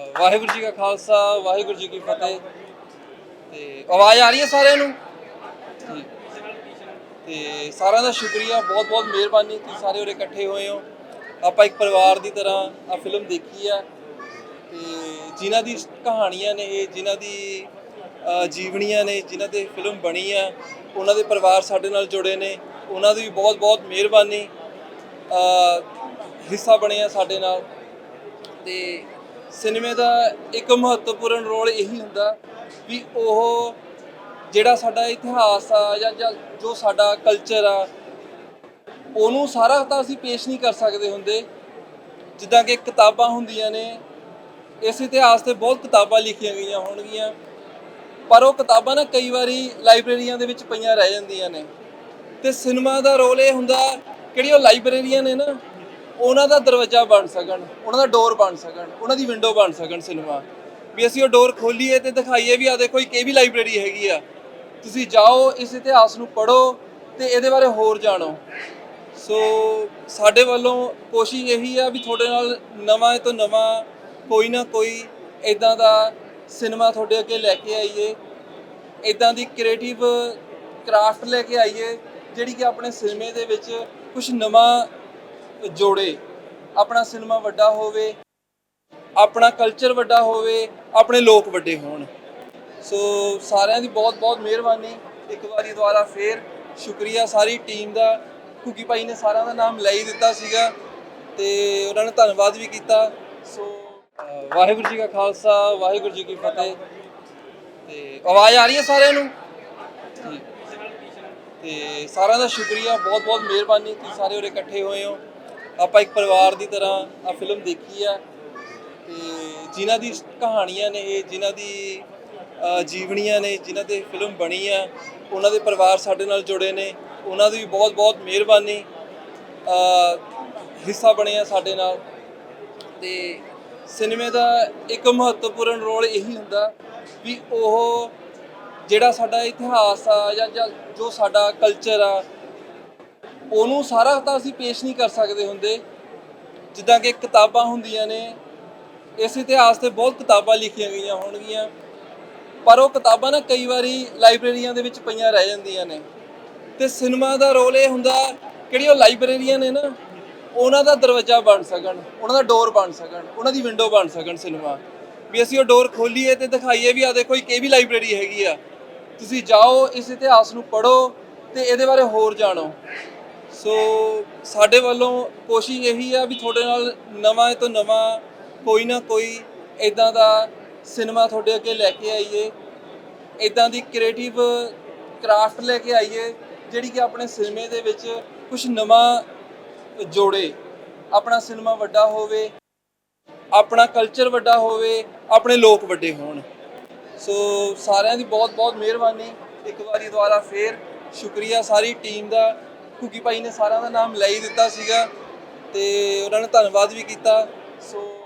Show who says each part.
Speaker 1: ਵਾਹਿਗੁਰੂ ਜੀ ਕਾ ਖਾਲਸਾ ਵਾਹਿਗੁਰੂ ਜੀ ਕੀ ਫਤਿਹ। ਤੇ ਆਵਾਜ਼ ਆ ਰਹੀ ਹੈ ਸਾਰਿਆਂ ਨੂੰ? ਠੀਕ। ਤੇ ਸਾਰਿਆਂ ਦਾ ਸ਼ੁਕਰੀਆ ਬਹੁਤ ਬਹੁਤ ਮਿਹਰਬਾਨੀ ਤੁਸੀਂ ਸਾਰੇ ਉਰੇ ਇਕੱਠੇ ਹੋਏ ਹੋ। ਆਪਾਂ ਇੱਕ ਪਰਿਵਾਰ ਦੀ ਤਰ੍ਹਾਂ ਆ ਫਿਲਮ ਦੇਖੀ ਆ। ਤੇ ਜਿਨ੍ਹਾਂ ਦੀ ਕਹਾਣੀਆਂ ਨੇ ਇਹ ਜਿਨ੍ਹਾਂ ਦੀ ਅਹ, ਜੀਵਨੀਆਂ ਨੇ ਜਿਨ੍ਹਾਂ ਤੇ ਫਿਲਮ ਬਣੀ ਆ ਉਹਨਾਂ ਦੇ ਪਰਿਵਾਰ ਸਾਡੇ ਨਾਲ ਜੁੜੇ ਨੇ। ਉਹਨਾਂ ਦੀ ਵੀ ਬਹੁਤ ਬਹੁਤ ਮਿਹਰਬਾਨੀ ਅਹ, ਹਿੱਸਾ ਬਣੇ ਆ ਸਾਡੇ ਨਾਲ। ਤੇ ਸਿਨੇਮੇ ਦਾ ਇੱਕ ਮਹੱਤਵਪੂਰਨ ਰੋਲ ਇਹੀ ਹੁੰਦਾ ਵੀ ਉਹ ਜਿਹੜਾ ਸਾਡਾ ਇਤਿਹਾਸ ਆ ਜਾਂ ਜੋ ਸਾਡਾ ਕਲਚਰ ਆ, ਉਹਨੂੰ ਸਾਰਾ ਤਾਂ ਅਸੀਂ ਪੇਸ਼ ਨਹੀਂ ਕਰ ਸਕਦੇ ਹੁੰਦੇ। ਜਿੱਦਾਂ ਕਿ ਕਿਤਾਬਾਂ ਹੁੰਦੀਆਂ ਨੇ, ਇਸ ਇਤਿਹਾਸ ਤੇ ਬਹੁਤ ਕਿਤਾਬਾਂ ਲਿਖੀਆਂ ਗਈਆਂ ਹੋਣਗੀਆਂ। ਪਰ ਉਹ ਕਿਤਾਬਾਂ ਨਾ ਕਈ ਵਾਰੀ ਲਾਇਬ੍ਰੇਰੀਆਂ ਦੇ ਵਿੱਚ ਪਈਆਂ ਰਹਿ ਜਾਂਦੀਆਂ ਨੇ। ਤੇ ਸਿਨੇਮਾ ਦਾ ਰੋਲ ਇਹ ਹੁੰਦਾ ਕਿਹੜੀ ਉਹ ਲਾਇਬ੍ਰੇਰੀਆਂ ਨੇ ਨਾ ਉਹਨਾਂ ਦਾ ਦਰਵਾਜ਼ਾ ਬਣ ਸਕਣ, ਉਹਨਾਂ ਦਾ ਡੋਰ ਬਣ ਸਕਣ, ਉਹਨਾਂ ਦੀ ਵਿੰਡੋ ਬਣ ਸਕਣ ਸਿਨੇਮਾ ਵੀ ਅਸੀਂ ਉਹ ਡੋਰ ਖੋਲੀਏ ਤੇ ਦਿਖਾਈਏ ਵੀ ਆ ਦੇਖੋ, ਇੱਕ ਇਹ ਵੀ ਲਾਇਬ੍ਰੇਰੀ ਹੈਗੀ ਆ। ਤੁਸੀਂ ਜਾਓ, ਇਸ ਇਤਿਹਾਸ ਨੂੰ ਪੜ੍ਹੋ ਤੇ ਇਹਦੇ ਬਾਰੇ ਹੋਰ ਜਾਣੋ। ਸੋ ਸਾਡੇ ਵੱਲੋਂ ਕੋਸ਼ਿਸ਼ ਇਹੀ ਆ ਵੀ ਤੁਹਾਡੇ ਨਾਲ ਨਵਾਂ ਤੋਂ ਨਵਾਂ ਕੋਈ ਨਾ ਕੋਈ ਇਦਾਂ ਦਾ ਸਿਨੇਮਾ ਤੁਹਾਡੇ ਅੱਗੇ ਲੈ ਕੇ ਆਈਏ ਇਦਾਂ ਦੀ ਕ੍ਰੀਏਟਿਵ ਕਰਾਫਟ ਲੈ ਕੇ ਆਈਏ, ਜਿਹੜੀ ਕਿ ਆਪਣੇ ਸਿਨੇਮੇ ਦੇ ਵਿੱਚ ਕੁਝ ਨਵਾਂ ਜੋੜੇ। ਆਪਣਾ ਸਿਨੇਮਾ ਵੱਡਾ ਹੋਵੇ, ਆਪਣਾ ਕਲਚਰ ਵੱਡਾ ਹੋਵੇ, ਆਪਣੇ ਲੋਕ ਵੱਡੇ ਹੋਣ। ਸੋ ਸਾਰਿਆਂ ਦੀ ਬਹੁਤ ਬਹੁਤ ਮਿਹਰਬਾਨੀ। ਇੱਕ ਵਾਰੀ ਦੁਬਾਰਾ ਫੇਰ ਸ਼ੁਕਰੀਆ ਸਾਰੀ ਟੀਮ ਦਾ। ਕੁਕੀ ਭਾਈ ਨੇ ਸਾਰਿਆਂ ਦਾ ਨਾਮ ਲੈ ਹੀ ਦਿੱਤਾ ਸੀਗਾ ਤੇ ਉਹਨਾਂ ਨੇ ਧੰਨਵਾਦ ਵੀ ਕੀਤਾ। ਸੋ ਵਾਹਿਗੁਰੂ ਜੀ ਕਾ ਖਾਲਸਾ, ਵਾਹਿਗੁਰੂ ਜੀ ਕੀ ਫਤਿਹ। ਤੇ ਆਵਾਜ਼ ਆ ਰਹੀ ਹੈ ਸਾਰਿਆਂ ਨੂੰ? ਠੀਕ। ਤੇ ਸਾਰਿਆਂ ਦਾ ਸ਼ੁਕਰੀਆ, ਬਹੁਤ ਬਹੁਤ ਮਿਹਰਬਾਨੀ। ਤੁਸੀਂ ਸਾਰੇ ਉਰੇ ਇਕੱਠੇ ਹੋਏ ਹੋ। ਆਪਾਂ ਇੱਕ ਪਰਿਵਾਰ ਦੀ ਤਰ੍ਹਾਂ ਆ ਫਿਲਮ ਦੇਖੀ ਆ ਤੇ ਜਿਨ੍ਹਾਂ ਦੀ ਕਹਾਣੀਆਂ ਨੇ, ਇਹ ਜਿਨ੍ਹਾਂ ਦੀ ਜੀਵਨੀਆਂ ਨੇ, ਜਿਨ੍ਹਾਂ ਤੇ ਫਿਲਮ ਬਣੀ ਆ, ਉਹਨਾਂ ਦੇ ਪਰਿਵਾਰ ਸਾਡੇ ਨਾਲ ਜੁੜੇ ਨੇ, ਉਹਨਾਂ ਦੀ ਵੀ ਬਹੁਤ ਬਹੁਤ ਮਿਹਰਬਾਨੀ ਹਿੱਸਾ ਬਣੇ ਆ ਸਾਡੇ ਨਾਲ। ਤੇ ਸਿਨੇਮੇ ਦਾ ਇੱਕ ਮਹੱਤਵਪੂਰਨ ਰੋਲ ਇਹੀ ਹੁੰਦਾ ਵੀ ਉਹ ਜਿਹੜਾ ਸਾਡਾ ਇਤਿਹਾਸ ਆ ਜਾਂ, ਜੋ ਸਾਡਾ ਕਲਚਰ ਆ ਉਹਨੂੰ ਸਾਰਾ ਤਾਂ ਅਸੀਂ ਪੇਸ਼ ਨਹੀਂ ਕਰ ਸਕਦੇ ਹੁੰਦੇ। ਜਿੱਦਾਂ ਕਿ ਕਿਤਾਬਾਂ ਹੁੰਦੀਆਂ ਨੇ, ਇਸ ਇਤਿਹਾਸ ਤੇ ਬਹੁਤ ਕਿਤਾਬਾਂ ਲਿਖੀਆਂ ਗਈਆਂ ਹੋਣਗੀਆਂ। ਪਰ ਉਹ ਕਿਤਾਬਾਂ ਨਾ ਕਈ ਵਾਰੀ ਲਾਇਬ੍ਰੇਰੀਆਂ ਦੇ ਵਿੱਚ ਪਈਆਂ ਰਹਿ ਜਾਂਦੀਆਂ ਨੇ। ਤੇ ਸਿਨੇਮਾ ਦਾ ਰੋਲ ਇਹ ਹੁੰਦਾ, ਕਿਹੜੀ ਉਹ ਲਾਇਬ੍ਰੇਰੀਆਂ ਨੇ ਨਾ, ਉਹਨਾਂ ਦਾ ਦਰਵਾਜ਼ਾ ਬਣ ਸਕਣ, ਉਹਨਾਂ ਦਾ ਡੋਰ ਬਣ ਸਕਣ, ਉਹਨਾਂ ਦੀ ਵਿੰਡੋ ਬਣ ਸਕਣ ਸਿਨੇਮਾ। ਵੀ ਅਸੀਂ ਉਹ ਡੋਰ ਖੋਲੀਏ ਤੇ ਦਿਖਾਈਏ ਵੀ ਆ ਦੇਖੋ ਇੱਕ ਇਹ ਵੀ ਲਾਇਬ੍ਰੇਰੀ ਹੈਗੀ ਆ। ਤੁਸੀਂ ਜਾਓ, ਇਸ ਇਤਿਹਾਸ ਨੂੰ ਪੜ੍ਹੋ ਤੇ ਇਹਦੇ ਬਾਰੇ ਹੋਰ ਜਾਣੋ। ਸੋ ਸਾਡੇ ਵੱਲੋਂ ਕੋਸ਼ਿਸ਼ ਇਹੀ ਆ ਵੀ ਤੁਹਾਡੇ ਨਾਲ ਨਵਾਂ ਤੋਂ ਨਵਾਂ ਕੋਈ ਨਾ ਕੋਈ ਇਦਾਂ ਦਾ ਸਿਨੇਮਾ ਤੁਹਾਡੇ ਅੱਗੇ ਲੈ ਕੇ ਆਈਏ ਇਦਾਂ ਦੀ ਕ੍ਰੀਏਟਿਵ ਕਰਾਫਟ ਲੈ ਕੇ ਆਈਏ, ਜਿਹੜੀ ਕਿ ਆਪਣੇ ਸਿਨੇਮੇ ਦੇ ਵਿੱਚ ਕੁਝ ਨਵਾਂ ਜੋੜੇ, ਆਪਣਾ ਸਿਨੇਮਾ ਵੱਡਾ ਹੋਵੇ, ਆਪਣਾ ਕਲਚਰ ਵੱਡਾ ਹੋਵੇ, ਆਪਣੇ ਲੋਕ ਵੱਡੇ ਹੋਣ। ਸੋ ਸਾਰਿਆਂ ਦੀ ਬਹੁਤ ਬਹੁਤ ਮਿਹਰਬਾਨੀ। ਇੱਕ ਵਾਰੀ ਦੁਬਾਰਾ ਫੇਰ ਸ਼ੁਕਰੀਆ ਸਾਰੀ ਟੀਮ ਦਾ। ਕੁਕੀ ਭਾਈ ਨੇ ਸਾਰਿਆਂ ਦਾ ਨਾਮ ਲੈ ਹੀ ਦਿੱਤਾ ਸੀਗਾ ਤੇ ਉਹਨਾਂ ਨੇ ਧੰਨਵਾਦ ਵੀ ਕੀਤਾ। ਸੋ